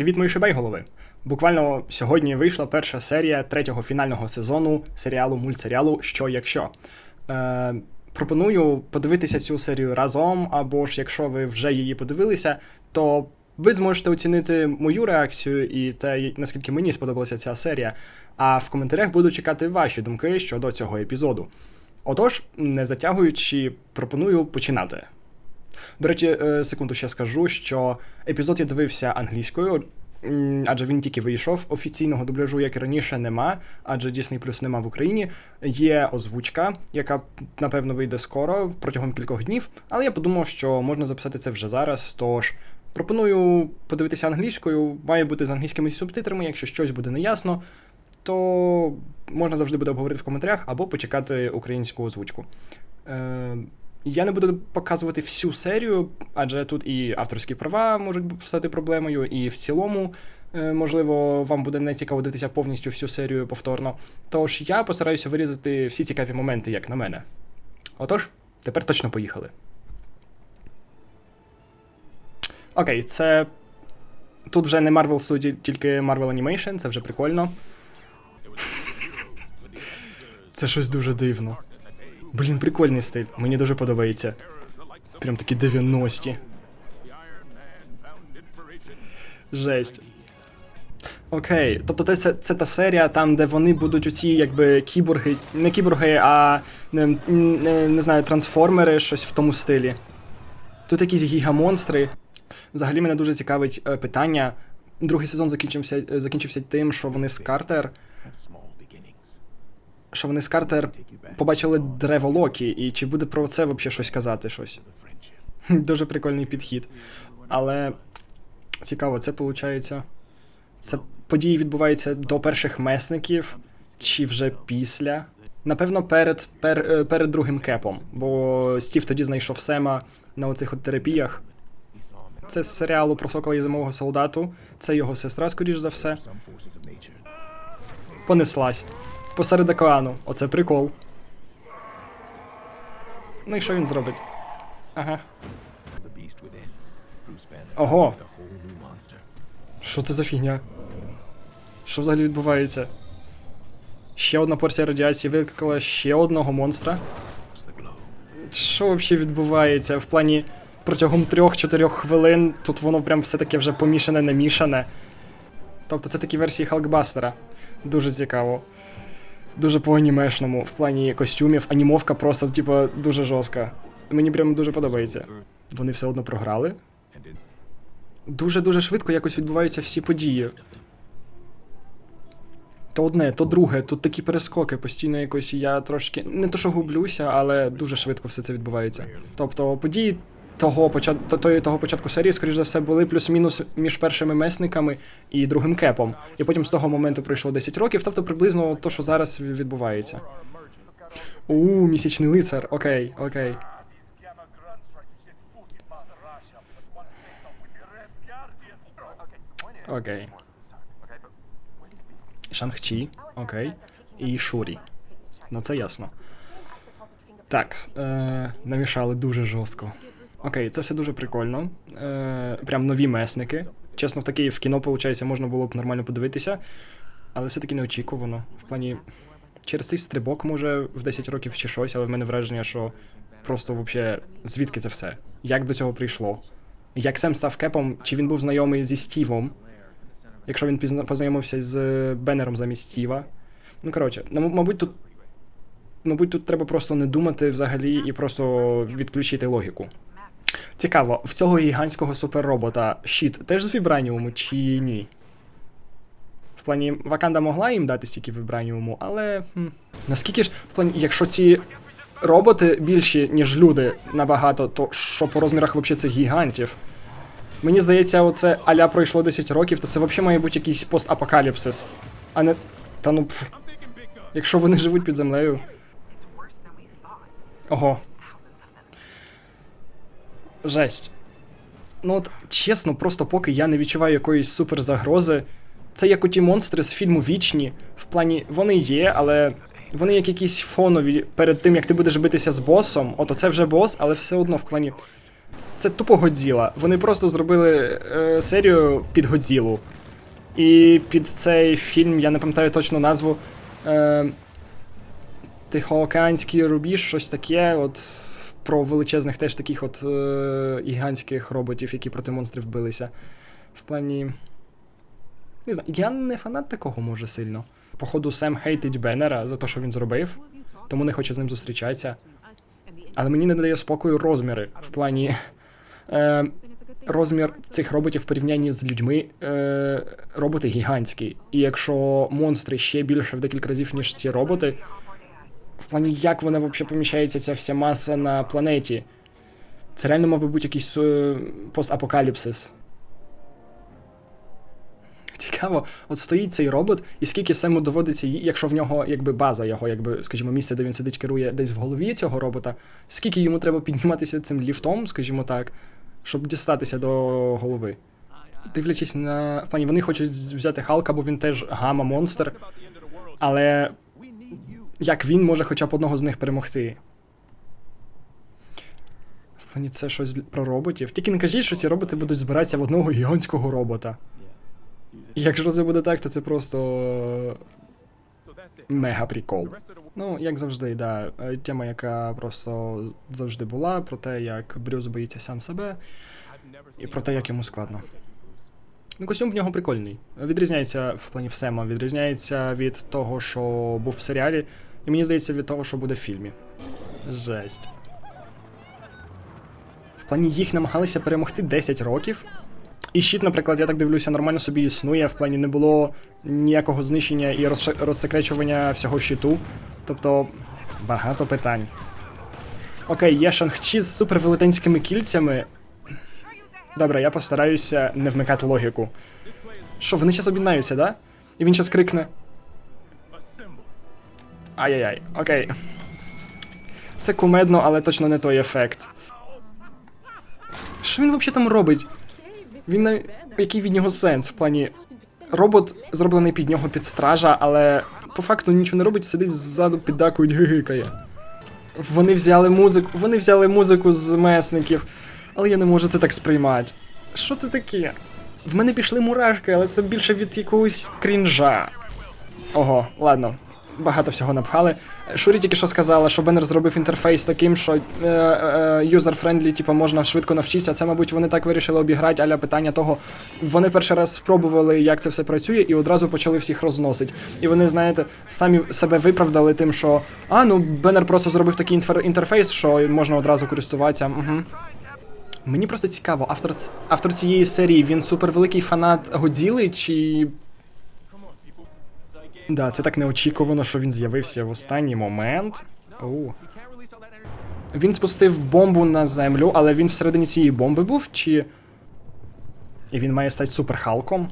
Привіт, мої шибейголови! Буквально сьогодні вийшла перша серія третього фінального сезону серіалу мультсеріалу Що якщо. Е, пропоную подивитися цю серію разом, або ж якщо ви вже її подивилися, то ви зможете оцінити мою реакцію і те, наскільки мені сподобалася ця серія. А в коментарях буду чекати ваші думки щодо цього епізоду. Отож, не затягуючи, пропоную починати. До речі, е, секунду ще скажу, що епізод я дивився англійською, адже він тільки вийшов. Офіційного дубляжу, як і раніше, нема, адже Disney Plus нема в Україні. Є озвучка, яка напевно вийде скоро протягом кількох днів. Але я подумав, що можна записати це вже зараз. Тож пропоную подивитися англійською, має бути з англійськими субтитрами, якщо щось буде неясно. То можна завжди буде обговорити в коментарях або почекати українську озвучку. Е, я не буду показувати всю серію, адже тут і авторські права можуть стати проблемою, і в цілому, е, можливо, вам буде не цікаво дивитися повністю всю серію повторно. Тож я постараюся вирізати всі цікаві моменти, як на мене. Отож, тепер точно поїхали. Окей, це. Тут вже не Marvel Studio, тільки Marvel Animation, це вже прикольно. Це щось дуже дивно. Блін, прикольний стиль. Мені дуже подобається. Прям такі 90-ті. Жесть. Окей, тобто це, це, та серія, там, де вони будуть оці, якби, кіборги, не кіборги, а не, не, не знаю, трансформери, щось в тому стилі. Тут якісь гігамонстри. Взагалі мене дуже цікавить е, питання. Другий сезон закінчився, е, закінчився тим, що вони з Картер. Що вони з Картер побачили древо Локі, і чи буде про це взагалі щось казати щось? Дуже прикольний підхід. Але цікаво, це виходить. Це події відбуваються до перших месників, чи вже після. Напевно, перед, пер, е, перед другим кепом, бо Стів тоді знайшов Сема на оцих от терапіях. Це з серіалу про сокола і зимового солдату. Це його сестра, скоріш за все. Понеслась. Посеред океану. Оце прикол. Ну і що він зробить? Ага. Ого. Що це за фігня? Що взагалі відбувається? Ще одна порція радіації викликала ще одного монстра. Що взагалі відбувається? В плані протягом 3-4 хвилин тут воно прям все таке вже помішане, намішане. Тобто це такі версії Халкбастера. Дуже цікаво. Дуже по анімешному, в плані костюмів, анімовка просто, типу, дуже жорстка. Мені прям дуже подобається. Вони все одно програли. Дуже-дуже швидко якось відбуваються всі події. То одне, то друге, тут такі перескоки, постійно якось я трошки. Не то, що гублюся, але дуже швидко все це відбувається. Тобто події того початку того, початку серії, скоріш за все, були плюс-мінус між першими месниками і другим кепом. І потім з того моменту пройшло 10 років, тобто приблизно то, що зараз відбувається. У, місячний лицар. Окей, окей. Окей. Шанг-Чі, окей. І Шурі. Ну це ясно. Так, е, намішали дуже жорстко. Окей, це все дуже прикольно. Е, Прям нові месники. Чесно, в таке в кіно, виходить, можна було б нормально подивитися, але все-таки неочікувано. В плані, через цей стрибок, може, в 10 років чи щось, але в мене враження, що просто взагалі, звідки це все? Як до цього прийшло? Як Сем став кепом, чи він був знайомий зі Стівом? Якщо він пізна- познайомився з Беннером замість Стіва. Ну, коротше, ну, мабуть, тут. Мабуть, тут треба просто не думати взагалі і просто відключити логіку. Цікаво, в цього гігантського суперробота щит теж з вібраніуму чи ні? В плані, Ваканда могла їм дати стільки вібраніуму, але. Хм, наскільки ж, в плані, якщо ці роботи більші, ніж люди набагато, то що по розмірах взагалі це гігантів? Мені здається, оце аля пройшло 10 років, то це взагалі має бути якийсь постапокаліпсис. А не. Та ну пф. Якщо вони живуть під землею. Ого. Жесть. Ну от чесно, просто поки я не відчуваю якоїсь суперзагрози. Це як у ті монстри з фільму Вічні. В плані вони є, але вони як якісь фонові перед тим, як ти будеш битися з босом. От оце вже бос, але все одно в плані. Це тупо Годзіла. Вони просто зробили е, серію під Годзілу. І під цей фільм, я не пам'ятаю точну назву. Е, Тихоокеанський рубіж, щось таке. От про величезних теж таких от е, гігантських роботів, які проти монстрів билися. В плані. Не знаю, я не фанат такого може сильно. Походу, Сем хейтить Беннера за те, що він зробив, тому не хоче з ним зустрічатися. Але мені не дає спокою розміри в плані. Е, розмір цих роботів в порівнянні з людьми е, роботи гігантські. І якщо монстри ще більше в декілька разів, ніж ці роботи, в плані, як вона взагалі поміщається, ця вся маса на планеті. Це реально мав би бути якийсь е, постапокаліпсис. Цікаво, от стоїть цей робот, і скільки Сему доводиться, якщо в нього якби база його, якби, скажімо, місце, де він сидить, керує десь в голові цього робота, скільки йому треба підніматися цим ліфтом, скажімо так, щоб дістатися до голови. Дивлячись на. В плані, вони хочуть взяти Халка, бо він теж гама-монстр, але як він може хоча б одного з них перемогти? В плані це щось про роботів. Тільки не кажіть, що ці роботи будуть збиратися в одного гігантського робота. І Якщо це буде так, то це просто мега прикол. Ну, як завжди, да. Тема, яка просто завжди була, про те, як Брюс боїться сам себе, і про те, як йому складно. Ну, костюм в нього прикольний. Відрізняється в плані Сема, відрізняється від того, що був в серіалі, і мені здається, від того, що буде в фільмі. Жесть. В плані їх намагалися перемогти 10 років. І щит, наприклад, я так дивлюся, нормально собі існує. В плані не було ніякого знищення і розсекречування всього щиту. Тобто багато питань. Окей, є Шанг-Чі з супервелетенськими кільцями. Добре, я постараюся не вмикати логіку. Що, вони зараз об'єднаються, да? І він зараз крикне. Ай-яй-яй, окей. Це кумедно, але точно не той ефект. Що він взагалі там робить? Він на... Який від нього сенс? В плані. Робот зроблений під нього під стража, але по факту нічого не робить, сидить ззаду, піддакують, гигикає. Вони взяли музику. Вони взяли музику з месників, але я не можу це так сприймати. Що це таке? В мене пішли мурашки, але це більше від якогось крінжа. Ого, ладно. Багато всього напхали. Шурі тільки що сказала, що Беннер зробив інтерфейс таким, що юзер-френдлі, типу, можна швидко навчитися. Це, мабуть, вони так вирішили обіграти, аля питання того. Вони перший раз спробували, як це все працює, і одразу почали всіх розносити. І вони, знаєте, самі себе виправдали тим, що а, ну Беннер просто зробив такий інтерфейс, що можна одразу користуватися. Угу. Мені просто цікаво, автор, автор цієї серії він супервеликий фанат Годзіли, чи. Да, це так неочікувано, що він з'явився в останній момент. Оу. Він спустив бомбу на землю, але він всередині цієї бомби був, чи. І він має стати суперхалком?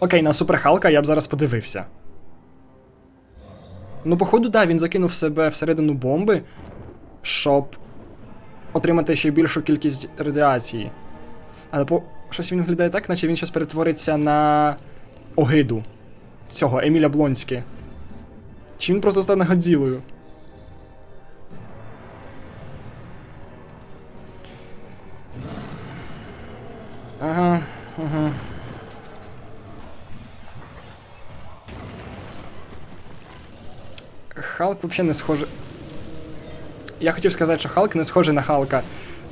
Окей, на суперхалка я б зараз подивився. Ну, походу, да, він закинув себе всередину бомби, щоб отримати ще більшу кількість радіації. Але по щось він виглядає так, наче він щось перетвориться на огиду цього Еміля Блонське. Чи він просто стане Годзілою? Ага, ага. Халк взагалі не схожий. Я хотів сказати, що Халк не схожий на Халка.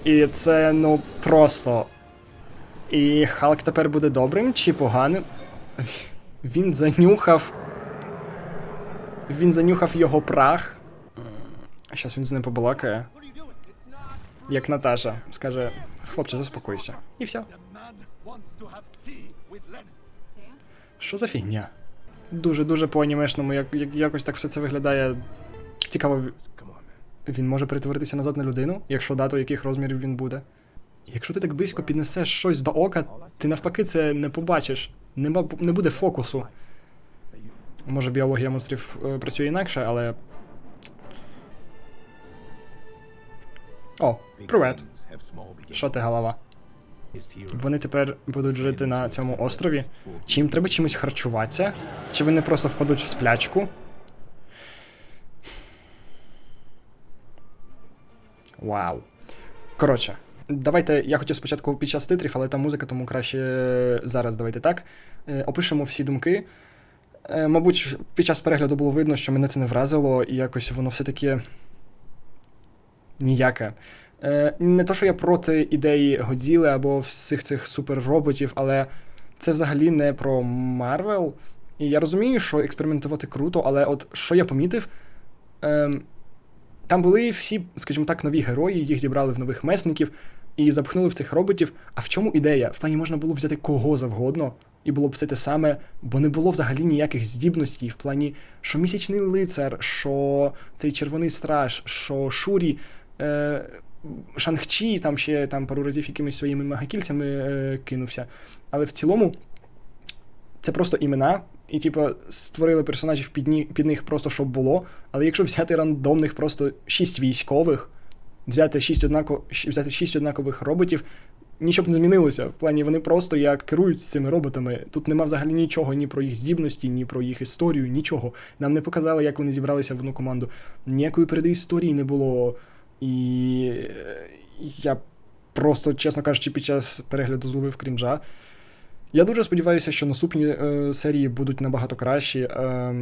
І це, ну, просто. І Халк тепер буде добрим чи поганим? Він занюхав. Він занюхав його прах. А зараз він з ним побалакає. Як Наташа скаже: хлопче, заспокойся. І все. Що за фігня? Дуже-дуже по анімешному, як, як, якось так все це виглядає. Цікаво, він може перетворитися назад на людину, якщо да, то яких розмірів він буде. Якщо ти так близько піднесеш щось до ока, ти навпаки це не побачиш. Нема, не буде фокусу. Може, біологія монстрів е, працює інакше, але. О, привет. Що ти голова? Вони тепер будуть жити на цьому острові. Чи їм треба чимось харчуватися? Чи вони просто впадуть в сплячку? Вау. Коротше, Давайте, я хотів спочатку під час титрів, але там музика, тому краще зараз давайте так. Е, Опишемо всі думки. Е, Мабуть, під час перегляду було видно, що мене це не вразило, і якось воно все-таки ніяке. Е, Не то, що я проти ідеї Годзіли або всіх цих суперроботів, але це взагалі не про Марвел. І я розумію, що експериментувати круто, але от що я помітив, ем, там були всі, скажімо так, нові герої, їх зібрали в нових месників і запхнули в цих роботів. А в чому ідея? В плані можна було взяти кого завгодно, і було б все те саме, бо не було взагалі ніяких здібностей в плані, що місячний лицар, що цей червоний страж, що Шурі. Е, Шангчі там ще там пару разів якимись своїми мегакільцями е, кинувся. Але в цілому це просто імена, і, типу, створили персонажів під, ні, під них просто щоб було. Але якщо взяти рандомних просто шість військових, взяти шість, однако, взяти шість однакових роботів, нічого б не змінилося. В плані вони просто як керують цими роботами. Тут нема взагалі нічого ні про їх здібності, ні про їх історію, нічого. Нам не показали, як вони зібралися в одну команду. Ніякої передісторії не було. І е, я просто, чесно кажучи, під час перегляду зловив крінжа. Я дуже сподіваюся, що наступні е, серії будуть набагато кращі. Е,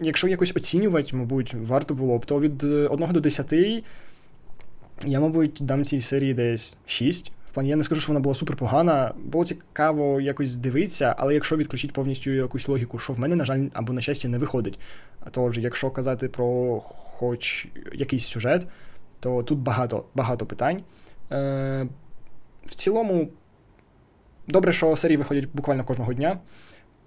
якщо якось оцінювати, мабуть, варто було б, то від 1 до 10 я, мабуть, дам цій серії десь 6. В плані, я не скажу, що вона була супер погана. Було цікаво якось дивитися, але якщо відключити повністю якусь логіку, що в мене, на жаль, або на щастя, не виходить. Тож, якщо казати про хоч якийсь сюжет, то тут багато, багато питань. Е, в цілому, добре, що серії виходять буквально кожного дня.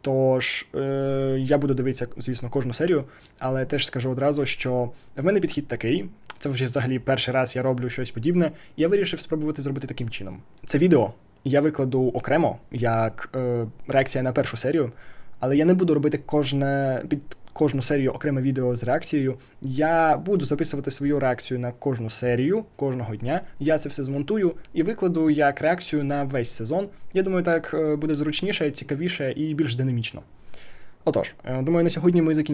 Тож е, я буду дивитися, звісно, кожну серію, але теж скажу одразу, що в мене підхід такий. Це вже взагалі перший раз я роблю щось подібне. І я вирішив спробувати зробити таким чином. Це відео я викладу окремо як е, реакція на першу серію, але я не буду робити кожне під кожну серію окреме відео з реакцією. Я буду записувати свою реакцію на кожну серію кожного дня. Я це все змонтую і викладу як реакцію на весь сезон. Я думаю, так е, буде зручніше, цікавіше і більш динамічно. Отож, е, думаю, на сьогодні ми закінчимо.